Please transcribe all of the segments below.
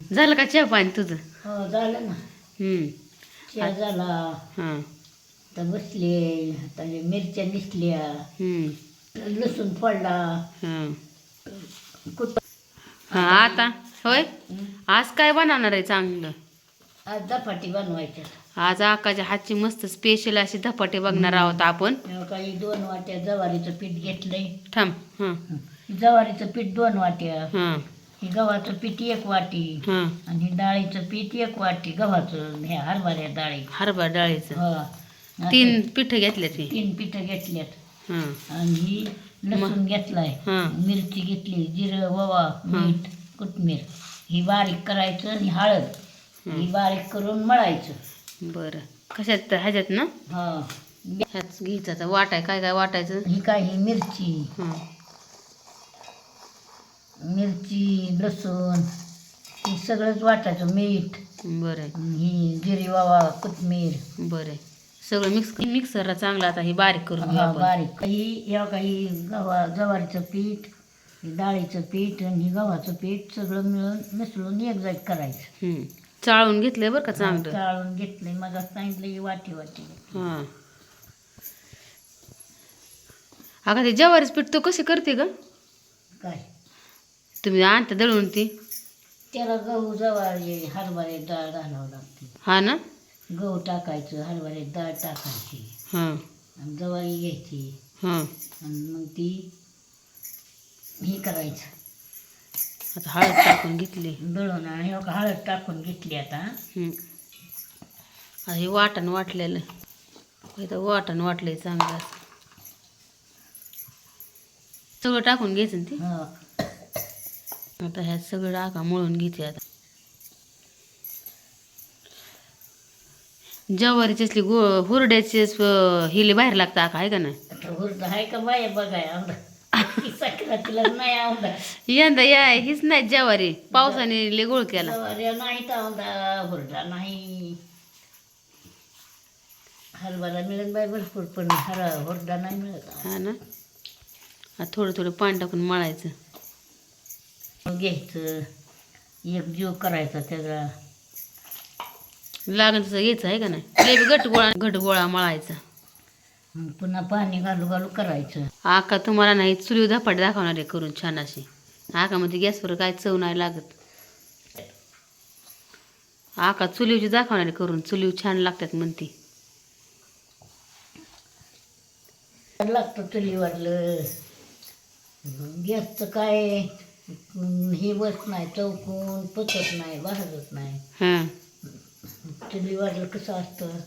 झालं का चहा पाणी तुझं? हो झालं ना. हम्म. चहा झाला. हां. तर बसले आता हे मिरच्या निसल्या. हम्म. लसूण फोडला. हां. कुठ हां आता? होय? आज काय बनवणार आहे चांगलं? आज धपाटी बनवायच्या आज आकाच्या हातची मस्त स्पेशल अशी धपाटे बघणार आहोत आपण. तेव्हा काही दोन वाट्या जवारीचं पीठ घेतलंय. थांब हां. जवारीचं पीठ दोन वाट्या. हां. हे गव्हाचं पीठ एक वाटी हां. आणि हे डाळीचं पीठ एक वाटी. गव्हाचं हे हरभऱ्या डाळी. हरभरा डाळीचं. हा. तीन पिठं घेतले ते तीन पिठं घेतल्यात. हां. आणि ही लसूण घेतलाय. हां. मिरची घेतली जिरं ओवा मीठ कोथमीर ही बारीक करायचं आणि हळद. ही. बारीक करून मळायचं. बरं. कशात ह्याच्यात ना? हा. ह्याच घ्यायचं आता. वाटाय काय काय वाटायचं? ही काय ही मिरची. हां. मिरची लसूण हे सगळंच वाटायचं मीठ बरं आहे. ही जिरी ओवा कोथमीर. बरं आहे. सगळं मिक्स मिक्सरला चांगलं आता हे बारीक करून घेऊ हा आपण. बारीक. ही या काही गव्हा ज्वारीचं पीठ हे डाळीचं पीठ आणि हे गव्हाचं पीठ सगळं मिळून मिसळून एक जाग करायचं. हम्म. चाळून घेतलंय बरं का चांगलं? चाळून घेतलंय. मग सांगितलं ही वाटी वाटी हां. अगं ते ज्वारीच पीठ तू कशी करते ग? काय? तुम्ही आणता दळून ती त्याला गहू ज्वारी हरभरे डाळ घालावं लागते. हा ना? गहू टाकायचं हरभरे डाळ टाकायची. हां. आणि ज्वारी घ्यायची. हां. आणि मग ती हे करायचं. आता हळद टाकून घेतली. दळून आणि हो का हळद टाकून घेतली आता. हे वाटण वाटलेलं. इथं वाटण वाटलंय चांगलं. असं सगळं टाकून घ्यायचं ना ते? हा. आता ह्यात सगळं टाका मळून घेते आता ज्वारीची असली गो हुरड्याचे हिले बाहेर लागतं आका आहे का नाही? हुरडा आहे का बाया बघाय सक्रातीला नाही यंदा या हीच नाही ज्वारी. पावसाने लय गोळ केला. नाही हुरडा नाही. हरभरा मिळेल बाय भरपूर पण हर हुरडा नाही मिळत. हा ना? आता थोडं थोडं पाणी टाकून मळायचं. घ्यायचं. एक जीव करायचा त्याचा. लागण तसं घ्यायचं आहे का नाही? लय बी गट गोळा गट गोळा मळायचा. मग पुन्हा पाणी घालू घालू करायचं. आका तुम्हाला नाही चुलीव धपाटे दाखवणार आहे करून छान अशी. आकामध्ये गॅसवर काय चव नाही लागत. आका चुलीवची दाखवणार आहे करून चुलीव छान लागतात म्हणती. लागतं चुलीवरलं गॅसचं काय? हे बस नाही चौकून पचत नाही भाजत नाही. हां. चुलीवरलं कसं असतं?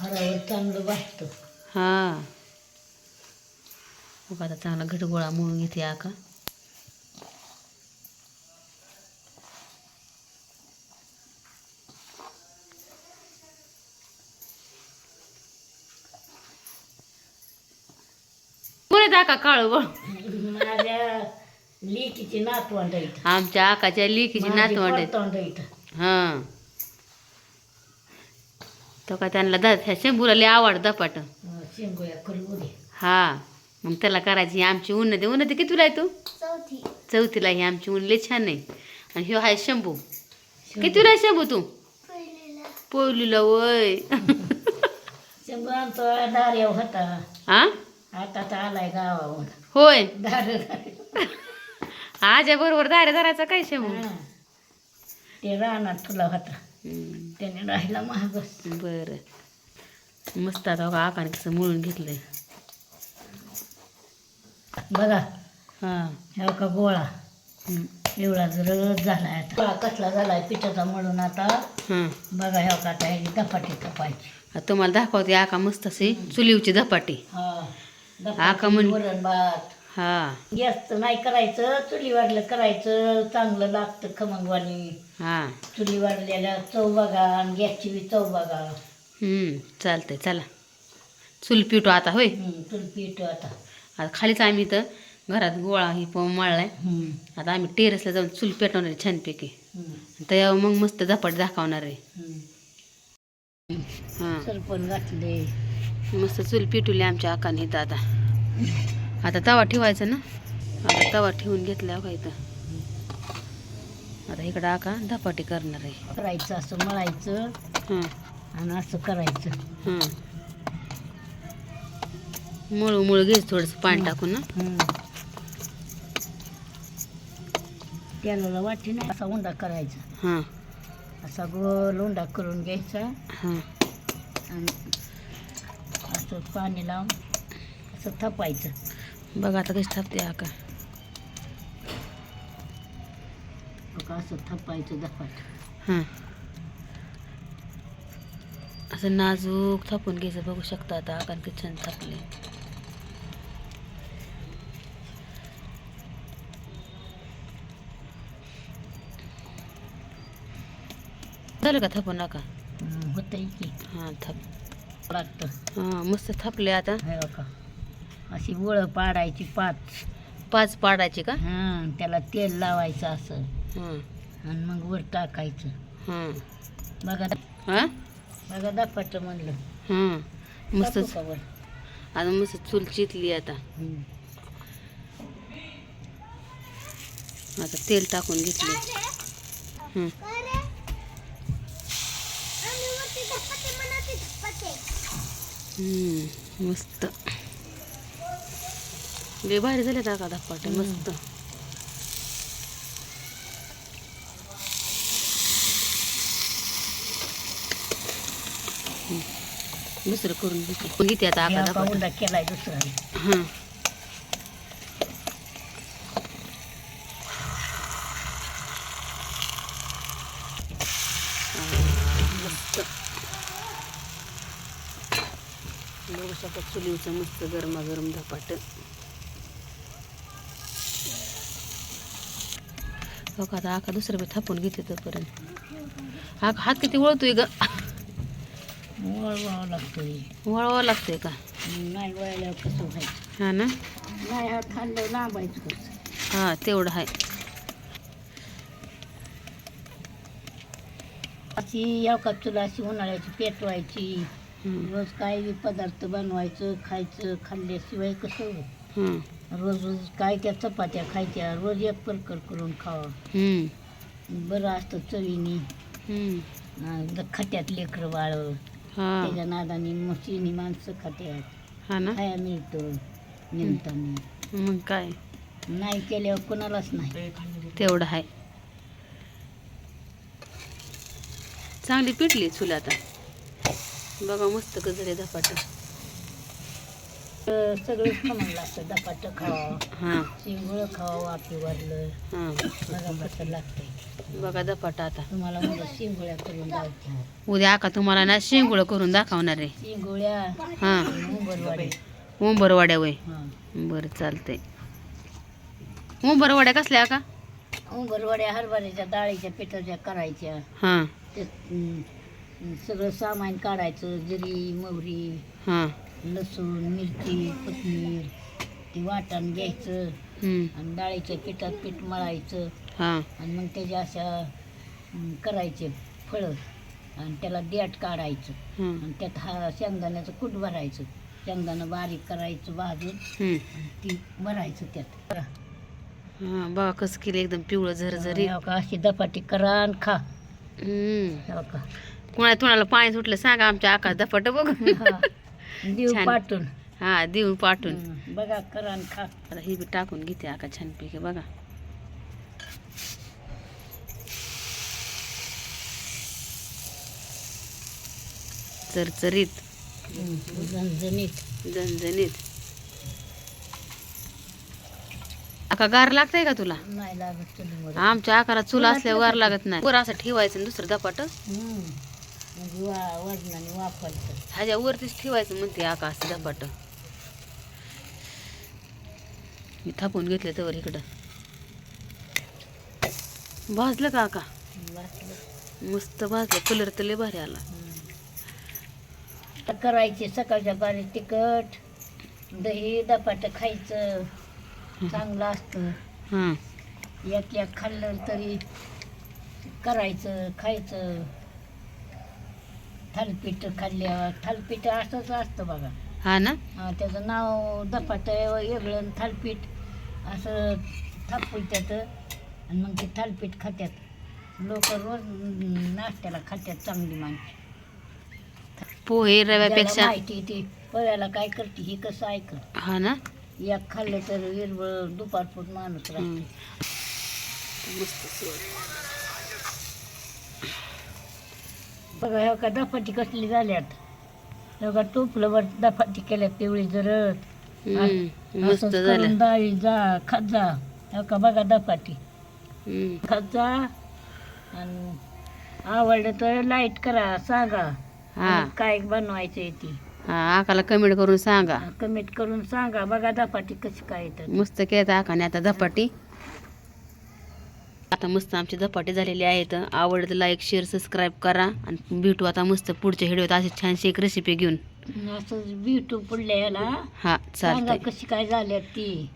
हरावर चांगलं भाजतं हां. मग आता चांगला घट गोळा मळून घेते आका. काळू बळ माझ्या लेकीची नातवंड इथं आमच्या आकाच्या लेकीची नातवंड आहेत. नातवंड इथं हां. तो का त्यांना द ह्या शंभूला लय आवड दपाट करू हा. मग त्याला करायची ही आमची उन्नती. उन्नती कितीला आहे तू? चौथी. चौथीला ही आमची ऊन लय छान आहे. आणि ह्यो आहे शंभू कितीला आहे शंभू तू? पोलीला वय. शेंगो आमचा दार्या होता. हा आता तर आलाय गावाहून. होय. दार आजा बरोबर दारे धरायचा काय शंभू ते रानात तुला होता. हम्म, त्याने राहिला महाग बरं. मस्त आता बघा आकाने कसं मळून घेतलंय. बघा. हा. हे का गोळा. हम्म, एवढा जर झालाय आता. गोळा कसला झालाय पिठाचा म्हणून आता. हा. बघा हे का आता ह्याची धपाटी कपायची आता तुम्हाला दाखवते आका मस्त अशी चुलीवची धपाटी. हा. का धपाटी, म्हण- वरण भात. हा. गॅसचं नाही करायचं चुलीवरलं करायचं चांगलं लागतं खमंगवानी हा. चुली वाढलेल्या चव बघा आणि गॅसची बी चव बघा. हम्म, चालतंय चला. चूल पिटू आता होय? हम्म, चुल पीठ आता. आता खालीच आम्ही इथं घरात गोळा ही प मळलाय. हम्म, आता आम्ही टेरेसला जाऊन चूल पेटवणार आहे छानपैकी. हम्म, त्यावर मग मस्त झपाट दाखवणार आहे. हम्म. हां. सरपण घातले. मस्त चूल पेटवली आमच्या आकाने इथं आता. आता तवा ठेवायचा ना? आता तवा ठेवून घेतला का इथं. आता इकडं आका धपाटी करणार आहे. करायचं असं मळायचं हां. आणि असं करायचं. हां. मळू मळू घ्यायचं थोडंसं पाणी टाकून ना. तेलाला वाटी नाही असा उंडा करायचा. हां. असा गोल उंडा करून घ्यायचा. हां. आणि असं पाणी लावून असं थापायचं. बघा आता कशी थापते आका बघा असं थापायचं हां. असं नाजूक थापून घ्यायचं बघू शकता आता आकार किती छान थापले. झालं का थापून नका हं, की? हां थाप. लागतं. हां मस्त थापले आता. हे अशी वळ पाडायची पाच. पाच पाडायचे का? हां त्याला तेल लावायचं असं. हां आणि मग वर टाकायचं. हां बघा हां? बघा धपाट म्हणलं. हां मस्त. टाकू का वर? आता मस्त चूल चितली आता. हं. आता तेल टाकून घेतले. हं. मस्त. लय भारी झाले का धपाटे मस्त. हं. दुसरं करून घेते आता हे आका धपाटा केलाय दुसरा हां. मस्त. बघू शकता चुलीचं मस्त गरमागरम धपाट. हो का आता आका दुसरं बी थापून घेते तोपर्यंत. आका हात किती वळतोय ग? वळवावं लागतोय. वळवावं लागतंय का? नाही वळल्यावर कसं व्हायचं? हा ना? नाही हा खाल्लं लांबायचं कसं? हा तेवढं आहे अशी का तुला अशी उन्हाळ्याची पेटवायची रोज बी पदार्थ बनवायचं खायचं खाल्ल्याशिवाय कसं? हं, रोज रोज काय त्या चपात्या खायच्या रोज एक प्रकार करून खावा. हं, बरं असतं चवीनी. हं. अं, लेकरं बाळ. हा. त्याच्या नादाने मशीनी माणसं खात्यात. हा ना? खाया मिळतं निमताने. मग काय? नाही केल्यावर कोणालाच नाही. तेवढं आहे चांगली पिटली चूल आता. बघा मस्त गजरे धपाट सगळंच खमण लागतं. दपाट खावा हां. शिंगोळं खावा वाफेवरलं. हां. बघा कसं लागतंय. बघा धपाट आता. तुम्हाला म्हणजे शिंगोळ्या करून लावते उद्या आका तुम्हाला ना शेंगुळ करून दाखवणार आहे. शिंगोळ्या हां. उंबरवाडी उंबरवाड्या वय हां. बरं चालतंय. उंबरवाड्या कसल्या का उंबरवाड्या हरभऱ्याच्या डाळीच्या पिठाच्या करायच्या. हां. अं, सगळं सामान काढायचं जिरी मोहरी हां. लसूण मिरची कोथिंबीर ते वाटण घ्यायचं आणि डाळीच्या पिठात पीठ मळायचं. हां. आणि मग त्याच्या अशा अं, करायचे फळं आणि त्याला देठ काढायचं. हं, आणि त्यात हा शेंगदाण्याचं कूट भरायचं. शेंगदाणं बारीक करायचं भाजून हं. आणि ती भरायचं त्यात. हां बघा कसं केलं एकदम पिवळं झरझरी हो का अशी दपाटी करा आणि खा. हं. हो का कुणाला तोंडाला पाणी सुटलं सांगा आमच्या आकाश धपाट बघ हा. छान. पाठून. हा देऊन पाठवून हं. बघा करा आणि खा. आता ही बी टाकून घेते आका छानपैकी बघा. चरचरीत. झणझणीत. झणझणीत. आका गार लागतंय का तुला? नाही लागत चुलीवर आमच्या आकारात चूल असल्यावर गार लागत नाही. वर असं ठेवायचं आणि दुसरं धपाट हं. म्हणजे वा वजनाने वापरतं ह्याच्या वरतीच ठेवायचं म्हणते आका असं धपाट मी थापून घेतलं तर इकडं. भाजलं का आका? मस्त भाजलं. कलर तर लय भारी आला. करायचे सकाळच्या बारी तिखट दही दपाट खायचं. चांगलं असतं. एक एक खाल्लं तरी करायचं खायचं. थालपीठ खाल्ल्यावर थालपीठ असंच असतं बघा. हा ना? हा, त्याचं नाव दपाट वेगळं आणि थालपीठ. असं थापून त्यात आणि मग ते थालपीठ खात्यात. लोक रोज नाश्त्याला खात्यात चांगली माणसं. पोहे ज्याला रव्यापेक्षा माहिती ते पोळ्याला काय करते हे कसं ऐक हा ना? एक खाल्लं तर हिरवळ दुपारपूर माणूस राहते. हम्म. मस्त. बघा ह्या का दफाटी कसली झाल्यात? बघा टोपलं दफाटी केल्या पिवळी जरत. मस्त झालं डाळी जा खात जा. ह्या का बघा दफाटी. खात जा. आणि आवडलं तर लाइट करा सांगा. हा. काय बनवायचं ती. हा आकाला कमेंट करून सांगा. कमेंट करून सांगा. बघा दफाटी कशी काय येतात. मस्त केलं आकाने आता धपाटी आता मस्त आमची धपाटी झालेली आहेत. आवडलं तर लाईक शेअर सबस्क्राईब करा आणि भेटू आता मस्त पुढच्या व्हिडिओत अशी छानशी एक रेसिपी घेऊन. असं बिटू पडल्या याला. हा सांगा चालतंय कशी काय झाल्यात ती.